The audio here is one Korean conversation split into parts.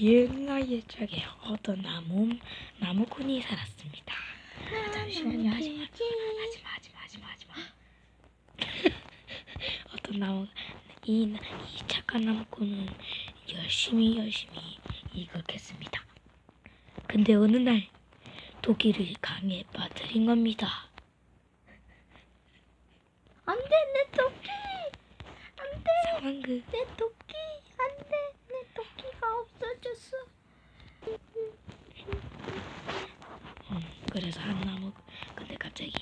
옛날 옛적에 어떤 나무 나무꾼이 살았습니다. 아, 잠시만요. 하지마. 하지마 하지마 하지마 하지마. 어떤 나무 이, 이 착한 나무꾼은 열심히 열심히 이극했습니다. 근데 어느 날 도끼를 강에 빠뜨린 겁니다. 안돼 내 토끼! 안돼! 상황극. 내 토끼 없어졌어. 음, 그래서 한 나무 근데 갑자기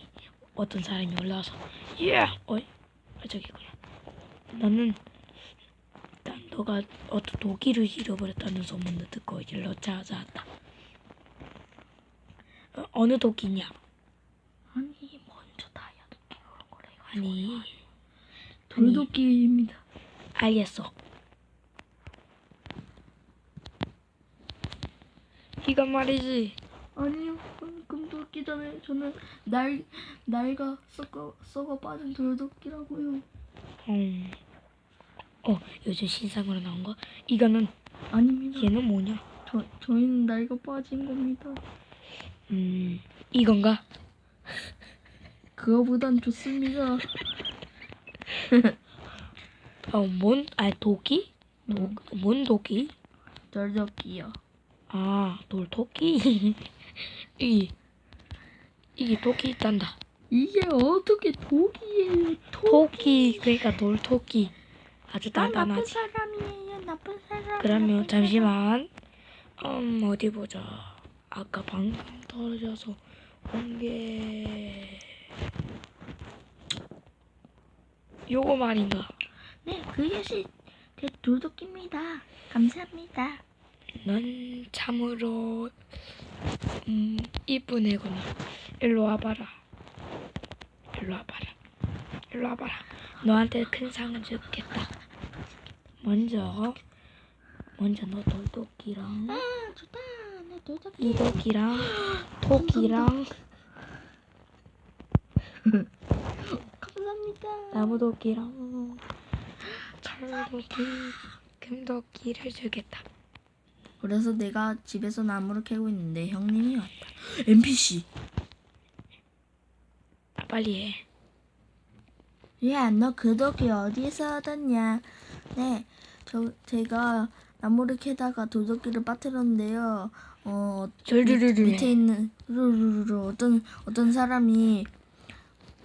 어떤 사람이 올라와서 예 어이 아, 저기구나. 나는 난 너가 어떤 도끼를 잃어버렸다는 소문을 듣고 일로 찾아왔다. 어, 어느 도끼냐? 아니 먼저 다이아 토끼 그런 거래 아니 돌도끼입니다. 알겠어 이건 말이지. 아니요. 방금 도끼 전에 저는 날 날가 썩어 썩어 빠진 돌도끼라고요. 음. 어 요즘 신상으로 나온 거? 이거는 아닙니다. 얘는 뭐냐? 저 저희는 날가 빠진 겁니다. 음 이건가? 그거보단 좋습니다. 어뭔? 아 도끼? 음, 뭔 도끼? 돌도끼요 아 돌 토끼? 이 이게 도끼 있단다. 이게 어떻게 독이에요 토끼? 그러니까 돌 토끼. 아주 난 나쁜 단단하지. 사람이에요. 나쁜 사람 그러면 나쁜 잠시만. 음 어디 보자. 아까 방금 떨어져서 온 게 요거 말인가? 사람. 네 그것이 제 돌도끼입니다. 감사합니다 넌 참으로 음 이쁜 애구나. 일로 와봐라. 일로 와봐라. 일로 와봐라. 너한테 큰 상을 주겠다. 먼저 먼저 너 돌도끼랑 아 좋다. 내 돌도끼. 이도끼랑 토끼랑. 감사합니다. 나무도끼랑 철도끼 금도끼를 주겠다 그래서 내가 집에서 나무를 캐고 있는데 형님이 왔다 NPC 아, 빨리 해 야, 너그 도끼 어디서 얻었냐? 네, 저 제가 나무를 캐다가 도둑기를 빠뜨렸는데요. 어, 절주르르 밑에 있는 루루루루 어떤 어떤 사람이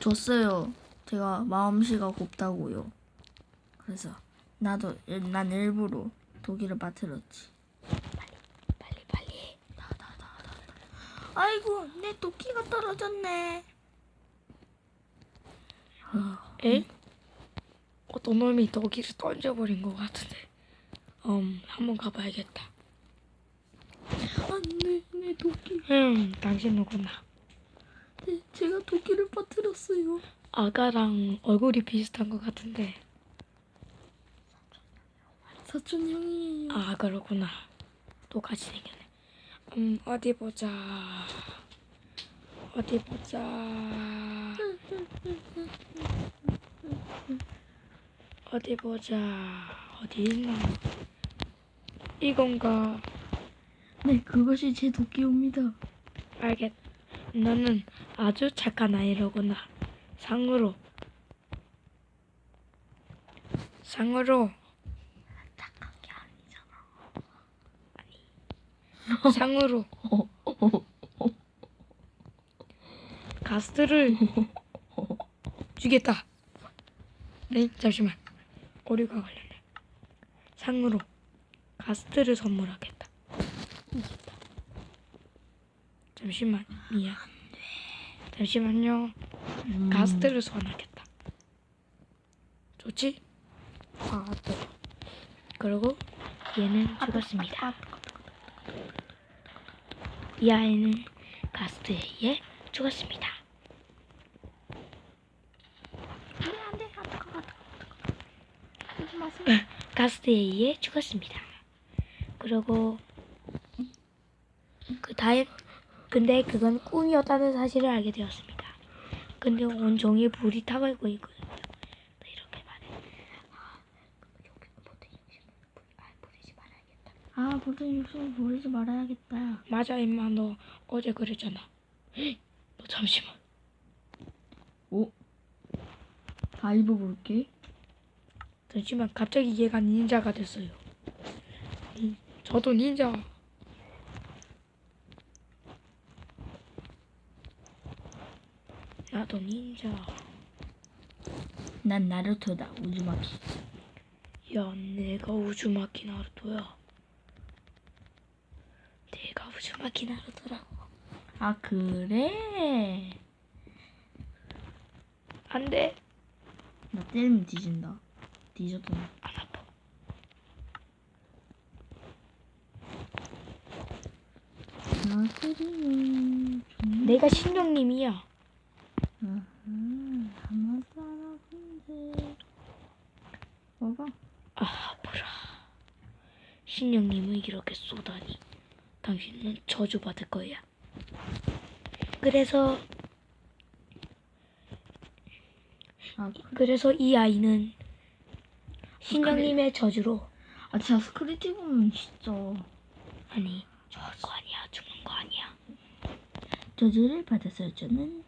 줬어요. 제가 마음씨가 곱다고요. 그래서 나도 일- 난 일부러 도끼를 빠뜨렸지. 빨리 빨리 해 아이고, 내 도끼가 떨어졌네. 에? 어떤 놈이 도끼를 던져버린 것 같은데 음 한번 가봐야겠다 안돼, 내 도끼. 음 당신 누구나 네, 제가 도끼를 빠뜨렸어요. 아가랑 얼굴이 비슷한 것 같은데 사촌 형이에요. 아 그렇구나 똑같이 생겼네 음 어디 보자. 어디 보자. 어디 보자. 어디 있나? 이건가? 네, 그것이 제 도끼입니다. 알겠. 너는 아주 착한 아이로구나. 상으로. 상으로 착한 게 아니잖아. 상으로 가스를 주겠다. 네, 잠시만. 오류가 걸렸네. 상으로 가스를 선물하겠다. 이겼다. 잠시만, 미안. 잠시만요. 음. 가스를 소환하겠다. 좋지? 아, 또. 그리고 얘는 죽었습니다. 이 아이는 가스에 의해 죽었습니다. 안돼 안돼. 가스에 의해 죽었습니다. 그리고 그 다음 근데 그건 꿈이었다는 사실을 알게 되었습니다. 근데 온종일 불이 타고 있고 이렇게 말해. 아, 여기 모두 임신을 불, 아, 부리지 말아야겠다. 욕심을 부리지 말아야겠다. 맞아 임마 너 어제 그랬잖아. 너 잠시만. 오. 다 입어볼게. 잠시만 갑자기 얘가 닌자가 됐어요. 음, 저도 닌자. 나도 닌자. 난 나루토다 우즈마키. 야, 내가 우주마키 나루토야. 내가 우주마키 나루토라고. 아 그래? 안 돼. 나 때리면 뒤진다. 뒤졌더니. 안 아파. 나 때리면 좀. 내가 신령님이야. 아하, 한번 살아본데. 봐봐. 아, 아프라. 신령님을 이렇게 쏘다니. 당신은 저주받을 거야. 그래서, 아, 그- 그래서 이 아이는 신령님의 저주로, 아 진짜 스크리티브는 진짜 아니, 죽는 거 아니야, 죽는 거 아니야. 저주를 받았어요. 저는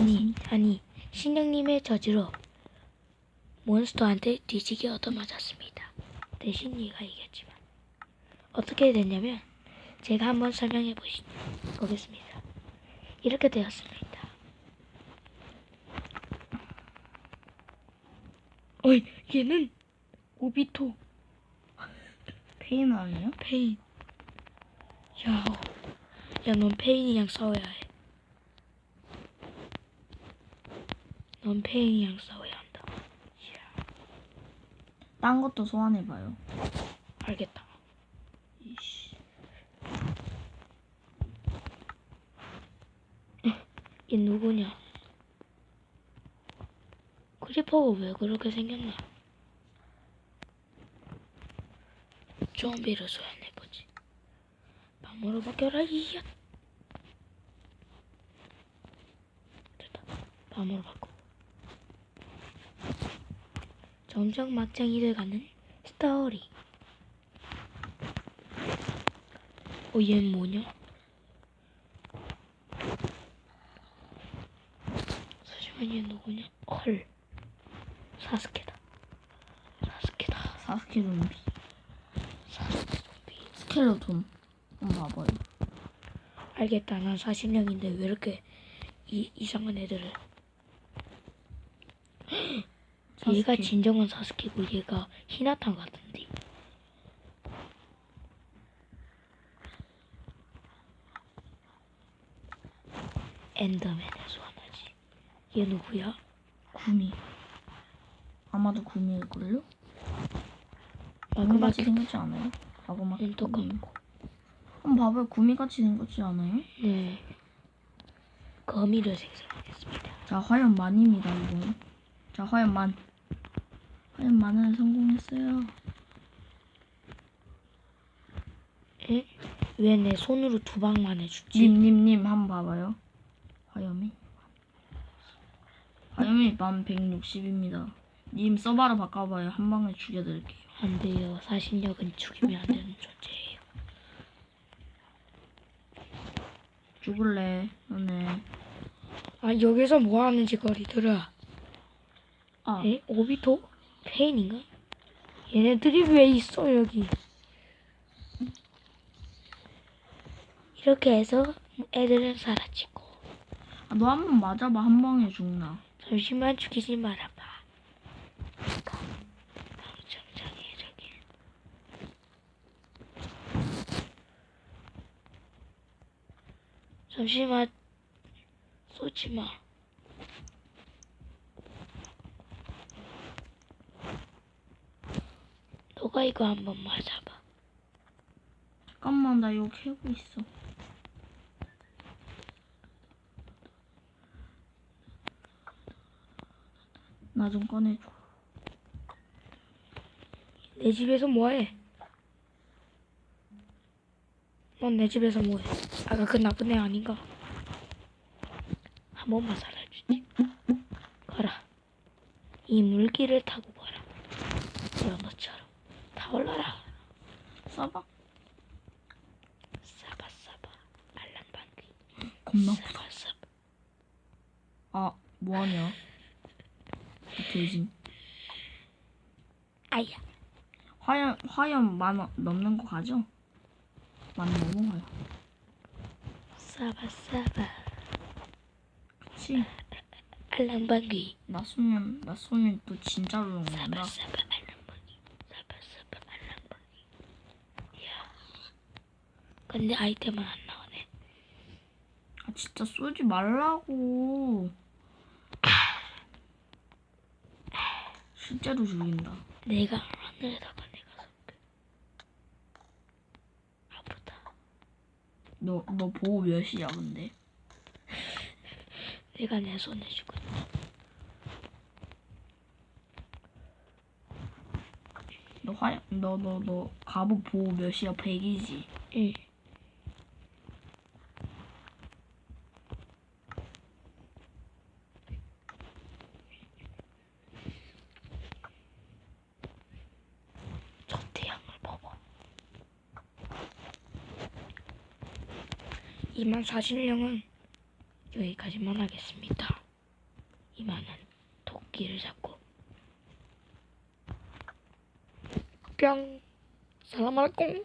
아니, 아니, 신령님의 저주로 몬스터한테 뒤지게 얻어맞았습니다. 대신 얘가 이겼지만. 어떻게 됐냐면, 제가 한번 설명해 보시, 보겠습니다. 이렇게 되었습니다. 어이, 얘는 오비토 페인 아니에요? 페인. 야, 야, 넌 페인이랑 싸워야 해. 넌 페인이랑 싸워야 한다. 이야, 딴 것도 소환해봐요. 알겠다. 이씨. 얘 누구냐? 크리퍼가 왜 그렇게 생겼나? 좀비를 소환해보지. 방으로 바뀌어라, 이야! 됐다. 밤으로 바꿔. 점점 막장이 돼가는 스토리. 어, 얘는 뭐냐? 얘 누구냐? 헐. 사스케다. 사스케다. 사스케 좀비. 사스케 좀비. 스켈레톤. 한번 봐봐요. 알겠다. 난 사실령인데 왜 이렇게 이, 이상한 애들을. 얘가 사스케. 진정한 사스케고 얘가 히나타 같은데. 엔더맨을 소환하지. 얘 누구야? 구미. 아마도 구미일걸요? 구미같이 생겼지 않아요? 구미. 똑같고. 한번 봐봐요. 구미같이 생겼지 않아요? 네. 거미를 생성하겠습니다. 자, 화염 만입니다, 이건. 자, 화염 만. 화염 만을 성공했어요. 에? 왜 내 손으로 두 방만 해주지? 님, 님, 님, 한번 봐봐요. 화염이. 화염이 만 160입니다. 님, 서바로 바꿔봐요. 한 방에 죽여드릴게요. 안 돼요. 사신력은 죽이면 안 되는 존재예요. 죽을래, 너네. 아 여기서 뭐 하는지 거리더라. 아, 에? 오비토? 페인인가? 얘네들이 왜 있어 여기? 이렇게 해서 애들은 사라지고 아, 너 한 번 맞아봐. 한 방에 죽나. 잠시만 죽이지 말아봐. 잠시만 쏘지 마. 너가 이거 한번 맞아봐. 잠깐만, 나 이거 캐고 있어. 나 좀 꺼내줘. 내 집에서 뭐해? 넌 내 집에서 뭐해? 아까 그 나쁜 애 아닌가? 한 번만 살아주지. 가라. 이 물기를 타고 가라. 그런 것처럼. 다 올라라. 써봐. 써봐 써봐. 알람 반귀. 겁나. 써봐 써봐. 아 뭐하냐? 이 돼지. 아야. 화염 화염 만원 넘는 거 가죠? 만 넘어가요. 싸바 싸바. 그치? 알랑방귀. 나 쏘면 나 쏘면 또 진짜로 싸바 넘는다. 싸바 알랑방귀. 싸바 싸바 알랑방귀. 야. 근데 아이템은 안 나오네. 아 진짜 쏘지 말라고. 실제로 죽인다. 내가 하늘에다가 내가 쏠게. 아프다. 너 너 보호 몇이야 근데? 내가 내 손에 쥐고 있다. 너 화염 너너 너 갑옷 보호 몇이야? 100이지. 응. 저 태양을 봐봐. 2만 40명은 여기까지만 하겠습니다. 이만은 토끼를 잡고. 뿅. 살라말꿍